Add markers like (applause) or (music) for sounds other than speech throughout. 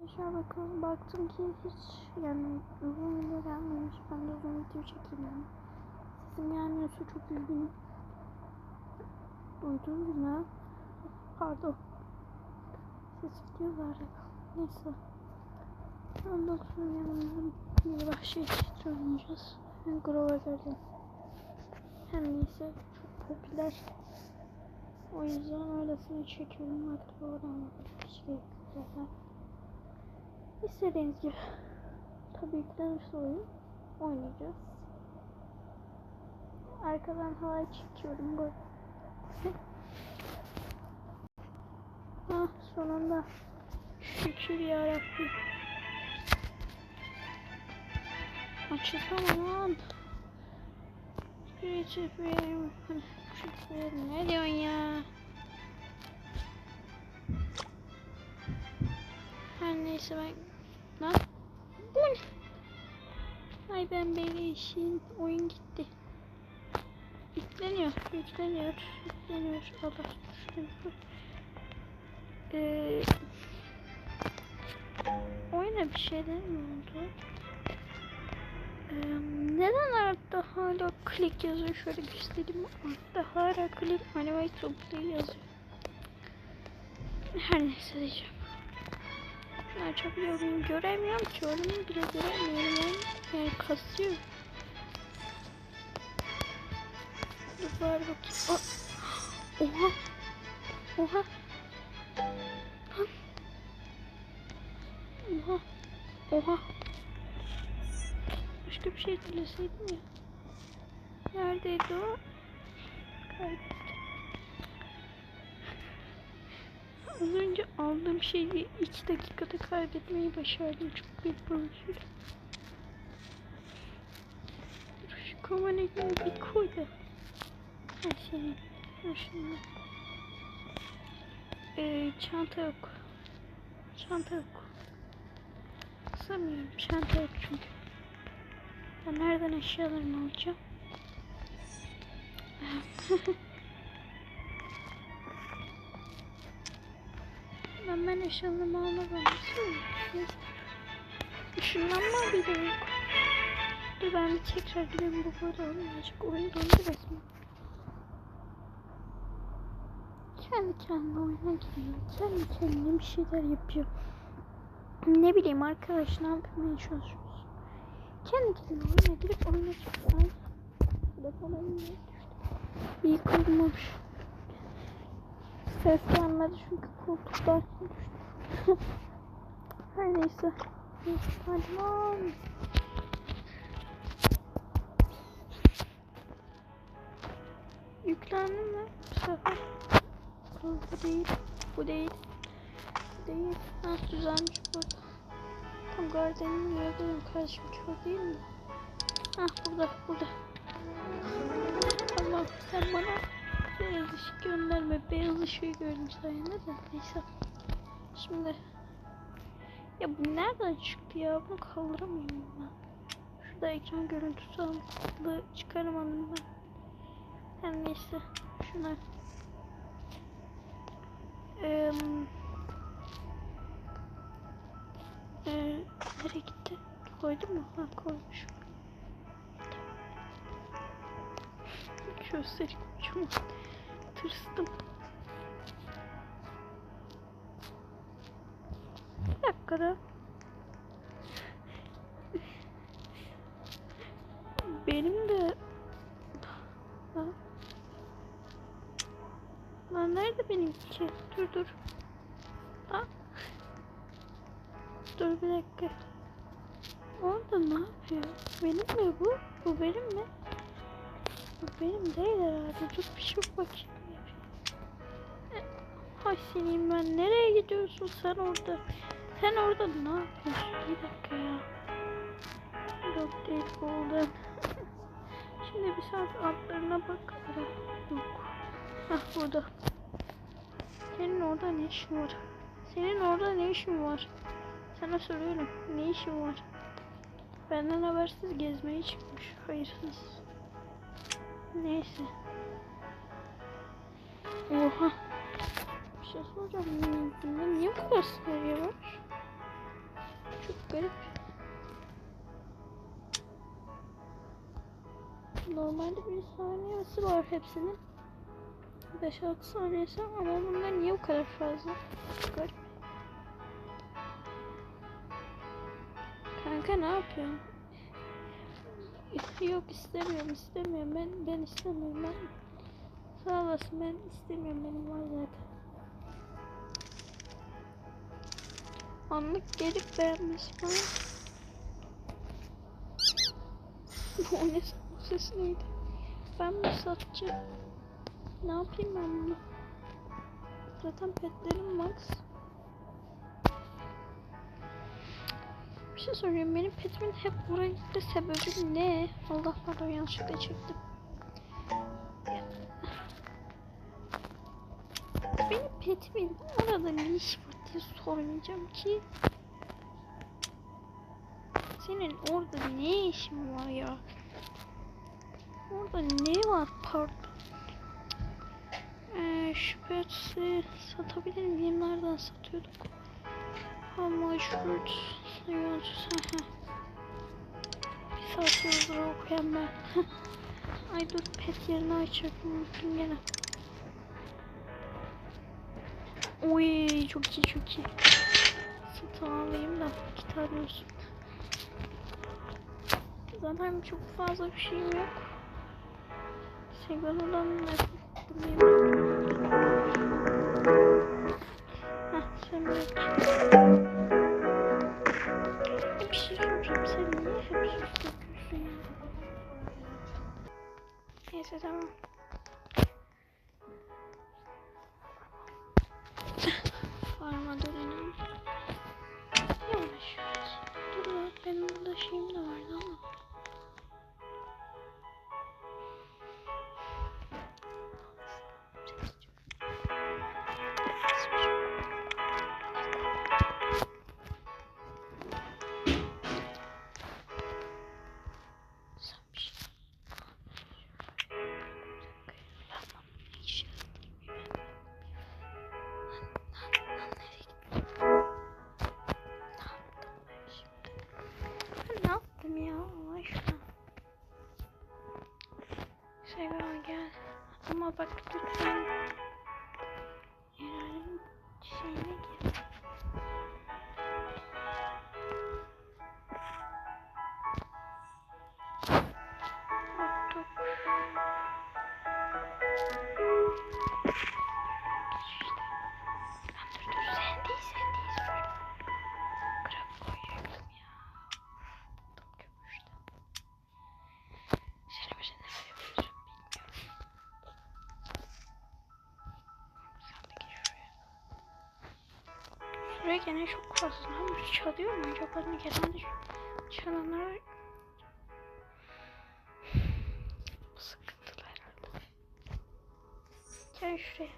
Arkadaşlar bakalım baktım ki hiç yani uzun video gelmemiş. Ben de uzun video çekeyim yani. Sesim gelmiyorsa çok üzgünüm. Duydunuz mu? Pardon. Ses gidiyor. Neyse. Ondan sonra yanımızda bir vahşi çift oynayacağız. Hem Grover Garden. Hem neyse çok popüler. O yüzden öylesine çekiyorum. Hatta oradan şey zaten. İstediğiniz gibi. Tabii yüklenirse oyun oynayacağız. Arkadan halay çekiyorum. Gol. (laughs) ah sonunda. Şükür yarabbim. Açılsana lan. Geçip Ne diyorsun ya? Her neyse ben... Lan. Bu ne? Ay ben böyle işin oyun gitti. Yükleniyor, yükleniyor, yükleniyor. Allah düştü. Ee, oyuna bir şeyler mi oldu? Ee, neden altta hala klik yazıyor? Şöyle göstereyim. Altta hala klik animate play yazıyor. Her neyse diyeceğim. Şunu açabiliyor? Göremiyorum ki. Oyunu bile göremiyorum. Yani kasıyor. Dur bari bakayım. Aa! Oha! Oha! Oha! Oha! Başka bir şey dileseydim ya. Neredeydi o? Kaybettim. Az önce aldığım şeyi 2 dakikada kaybetmeyi başardım. Çok büyük bir. Dur şu komanekleri bir koy da. Her şeyi. Dur şimdi. Ee, çanta yok. Çanta yok. Sanmıyorum. Çanta yok çünkü. Ben nereden eşyalarımı alacağım? (laughs) almadan nasıl olur? Işınlanma bile yok. Dur ben bir tekrar gireyim bu burada olmayacak. Oyun dondu resmen. Kendi kendine oyuna giriyor. Kendi kendine bir şeyler yapıyor. Ne bileyim arkadaş ne yapmaya çalışıyoruz. Kendi kendine oyuna girip oyuna çıkıyor. Telefon elimde düştü. İyi kurulmamış. Ses gelmedi çünkü koltuktan düştü. (laughs) Her neyse. Lan. Yüklendi mi? Bu değil. Bu değil. Bu değil. Ha düzelmiş burada. Tam gardenini görebilirim kardeşim çoğu değil mi? Ha burada burada. Tamam sen bana beyaz ışık gönderme. Beyaz ışığı gördüm sayende de. Neyse. Şimdi ya bu nereden çıktı ya? Bunu kaldıramıyorum ben. Şurada ekran görüntüsü aldı. Çıkaramadım ben. Her neyse. Şuna. Eee... Ee, nereye gitti? Koydum mu? Ha koymuş. Göstereyim. Çok tırstım. Bir dakika da. Benim de... Lan nerede benimki? Dur dur. Ha? Dur bir dakika. Orada ne yapıyor? Benim mi bu? Bu benim mi? Bu benim değil herhalde. Dur bir şey bakayım. Hay senin ben nereye gidiyorsun sen orada? Sen orada ne yapıyorsun? Bir dakika ya. Yok değil oldu. Şimdi bir saat altlarına bak. Ara. Yok. Hah burada. Senin orada ne işin var? Senin orada ne işin var? Sana soruyorum. Ne işin var? Benden habersiz gezmeye çıkmış. Hayırsız. Neyse. Oha. Şey soracağım. Bunda niye bu kadar seviye var? garip. Normalde bir saniyesi var hepsinin. 5-6 saniyesi ama bunlar niye bu kadar fazla? Garip. Kanka ne yapıyorsun? Yok istemiyorum istemiyorum ben ben istemiyorum ben sağ olasın ben istemiyorum benim var zaten anlık gelip beğenmiş bana o ne o ses neydi ben mi satçı ne yapayım ben bunu zaten petlerim max Bir şey sorayım. Benim petimin hep buraya gitti. Sebebi ne? Allah pardon yanlışlıkla çektim. Benim petimin orada ne iş var diye sormayacağım ki. Senin orada ne işin var ya? Orada ne var pardon? Ee, şu peti satabilir miyim? Nereden satıyorduk? Fruit sayıyoruz? Bir saat yazıları okuyan ben. Ay dur pet yerine açacaktım unuttum gene. Oy çok iyi çok iyi. Satın alayım da kit arıyorsun. Zaten çok fazla bir şeyim yok. Sigaradan ne bulayım. Ama gene çok fazla. Çalıyor mu acaba? Ne genelde çalanlar sıkıntılı herhalde. Gel şuraya.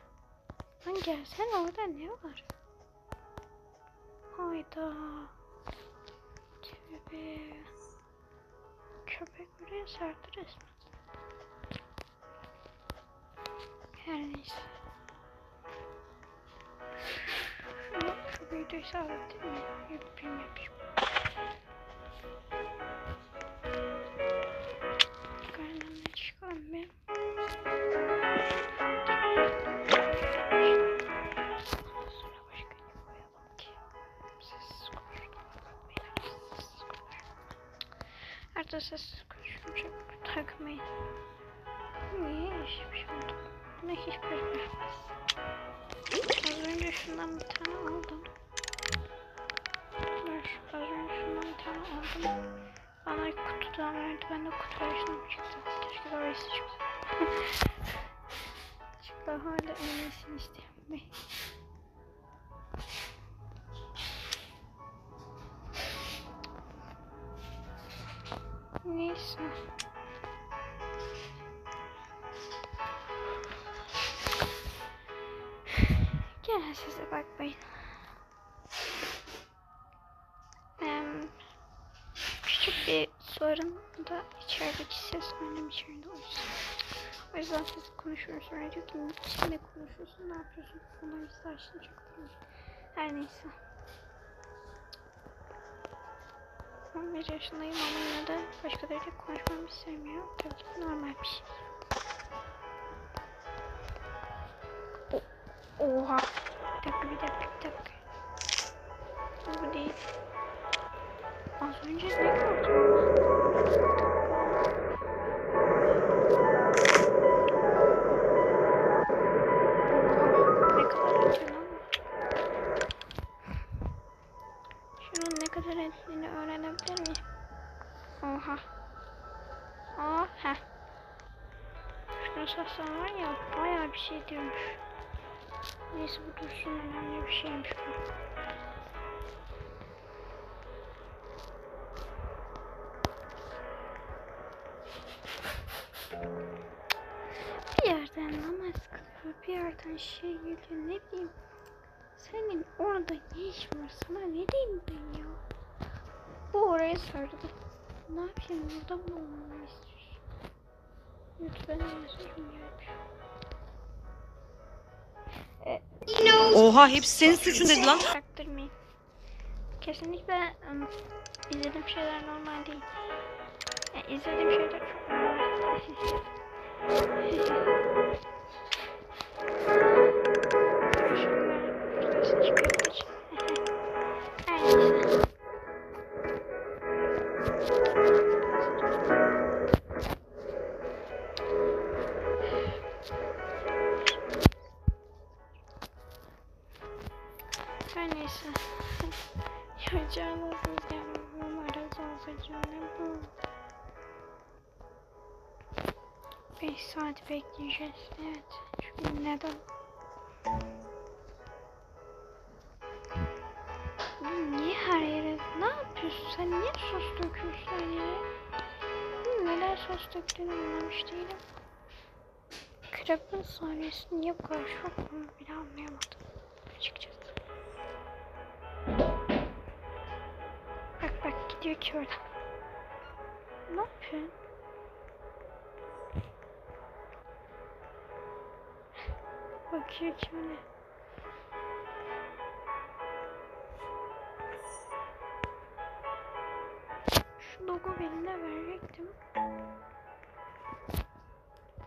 Lan gelsene orada ne var? Hayda. Tövbe. Köpek buraya sardı resmen. Her neyse. Koyalım ki? Sessiz konuştum. Beyler sessiz konuşun. Arada sessiz konuşuyorum çok takmayın. Niye hiçbir şey oldu? Ne hiçbir şey olmaz. Az önce şundan bir tane aldım. Az önce şundan bir tane aldım. Bana kutudan verdi. Ben de kutu arayışından çıktı. Keşke orası çıktı. Çıktı hala iyisini isteyen Neyse. Gene size bakmayın. Da içerideki ses annem içeride o yüzden. O yüzden siz konuşuyoruz sonra diyor ki kimle konuşuyorsun ne yapıyorsun bunlar bizi aşını çok tanıyor. Her neyse. 11 yaşındayım ama yine de başkalarıyla konuşmamı sevmiyorum. Tabii normal bir şey. Oha. Bir dakika bir dakika bir dakika. Bu değil. Az önce ne gördüm? Satsam var ya bayağı bir şey diyormuş. Neyse bu dursun önemli bir şeymiş bu. Bir yerden namaz kılıyor, bir yerden şey geliyor ne bileyim. Senin orada ne işin var sana ne diyeyim ben ya? Bu oraya sardı. Ne yapayım burada mı olmamı istiyorsun? Lütfen gelmiş. Oha hepsi senin suçun dedi lan. Çaktırmayın. Kesinlikle ım, izlediğim şeyler normal değil. Yani izlediğim şeyler çok normal. (laughs) bekleyeceğiz. Evet. Çünkü neden? Niye her yere? Ne yapıyorsun sen? Niye sos döküyorsun her yere? Neden sos döktüğünü anlamış değilim. Krepin saniyesi niye bu kadar çok onu bile anlayamadım. Açıkçası. Bak bak gidiyor ki oradan. Ne yapıyorsun? Bakıyor kimine. Şu logo eline verecektim.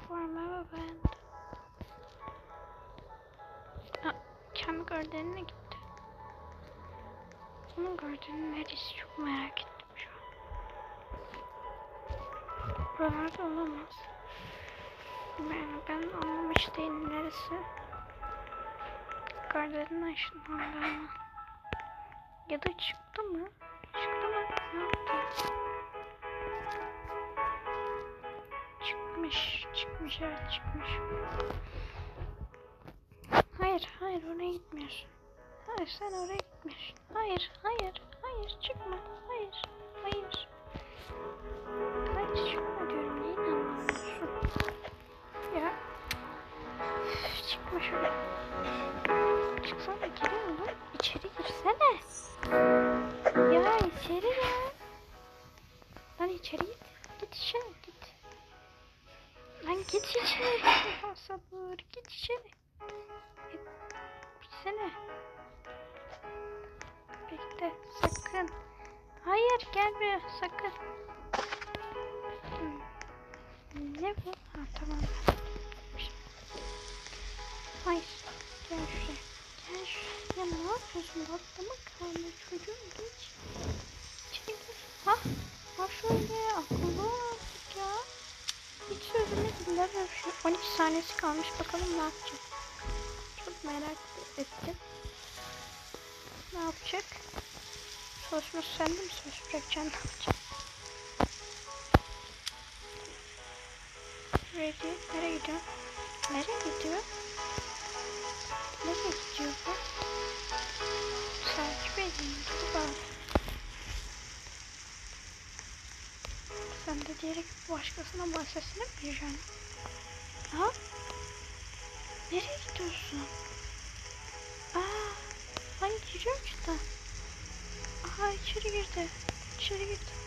Forma ben. Aa, kendi gardenine gitti. Onun gardenin neresi çok merak ettim şu an. Buralarda olamaz. Ben, ben anlamış değilim neresi. Gardenin aşınlandı ama. Ya da çıktı mı? Çıktı mı? Ne yaptı? Çıkmış. Çıkmış evet çıkmış. Hayır hayır oraya gitmiyorsun. Hayır sen oraya gitmiyorsun. Hayır hayır hayır çıkma. Hayır hayır. Hayır çıkma Çıkma şöyle. Çıksana geri oğlum. İçeri girsene. Ya içeri gel. Lan içeri git. Git içeri git. Lan git içeri. Ya sabır git içeri. Git. Gitsene. Bekle sakın. Hayır gel buraya sakın. Ne bu? Ha tamam. Hayır. Gel şuraya. Gel şuraya. Ya ne yapıyorsun? Atlama kalma çocuğum geç. Gir. Ha? Ha şöyle akıllı artık ya. Hiç sözümü dinlemiyorum. Şu 12 saniyesi kalmış. Bakalım ne yapacak. Çok merak ettim. Ne yapacak? Sosmuş sen de mi sos bırakacaksın? Ne yapacaksın? Ready. Nereye gidiyor? Nereye gidiyor? Nereye gidiyor bu? Takip edeyim. Dur bak. Sen de diyerek başkasına bahsesine mi gireceksin? Ha? Nereye gidiyorsun? Aa, ben giriyorum işte. Aha içeri girdi. İçeri girdi.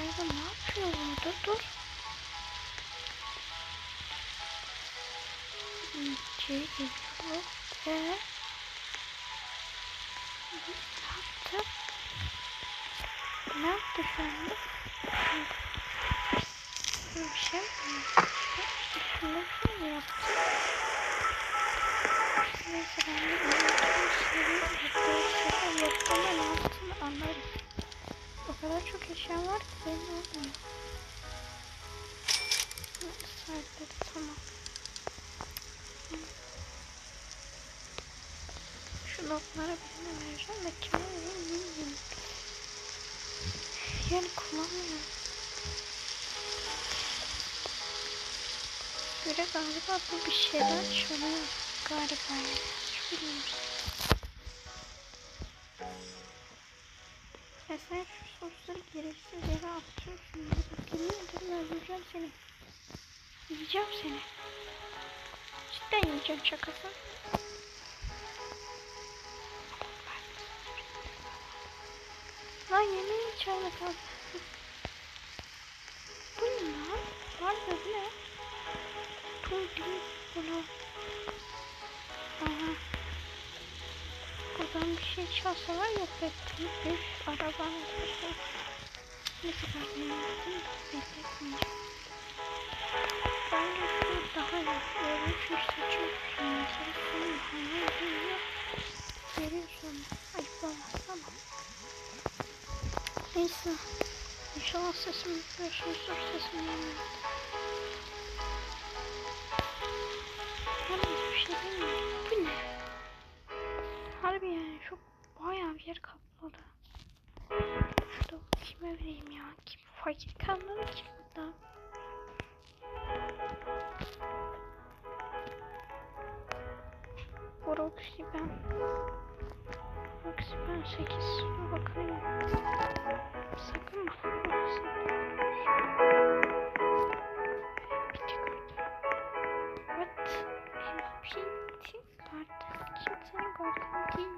İçeride ne yapıyor orada? Dur. Galiba bu bir şeyler çalıyor galiba. Hiç bilmiyorum. Ya sen şu sosları gereksiz yere atıyorsun. Yemin ederim öldüreceğim seni. Yiyeceğim seni. Cidden yiyeceğim şakası. Lan yemeği içeride kaldı. (laughs) Bu ne lan? Var da bu ne? Tum değil bunu. Aha. Buradan bir şey çalsalar yok ettim. Bir arabanın sesi. Neyse ben bunu yaptım. Bekletmeyeceğim. Bence şu daha iyi. Böyle şu saçı mesela senin hayal ediyor. Veriyorsun. Ayıplamaz ama. Neyse. İnşallah sesim duyuyorsunuzdur. Sesim gelmiyor. Bu ne? Harbi yani şu bayağı bir yer kapladı. Şurada kime vereyim ya? Kim fakir kalmadı ki burada? Roxy ben. Roxy ben 8. Dur bakayım. Sakın mı? Değil.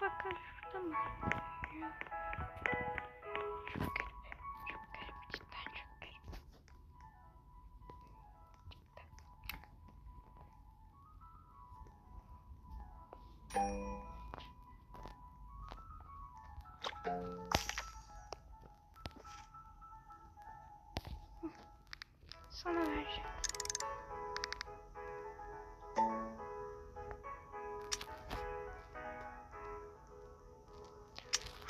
Fakat şurada mı? Çok garip. Çok garip. Cidden çok garip. Sana vereceğim.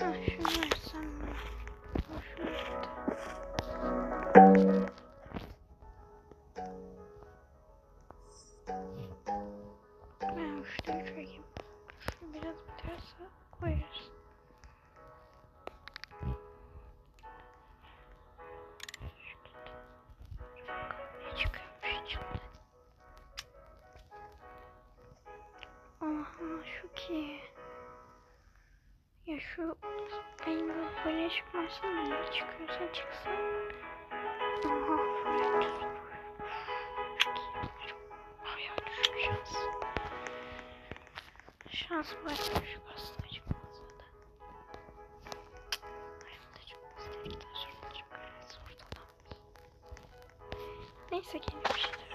Ha şunu versen bana. Hoşuma gitti. Ben. Şunu şu ki. Ya şu benim böyle çıkmasın da ne çıkıyorsa çıksın. Aha bayağı düşük şans. Şans bayağı düşük aslında çıkmaz zaten. Hayatta çıkmaz dedikten sonra ortadan. Neyse gene bir şeyler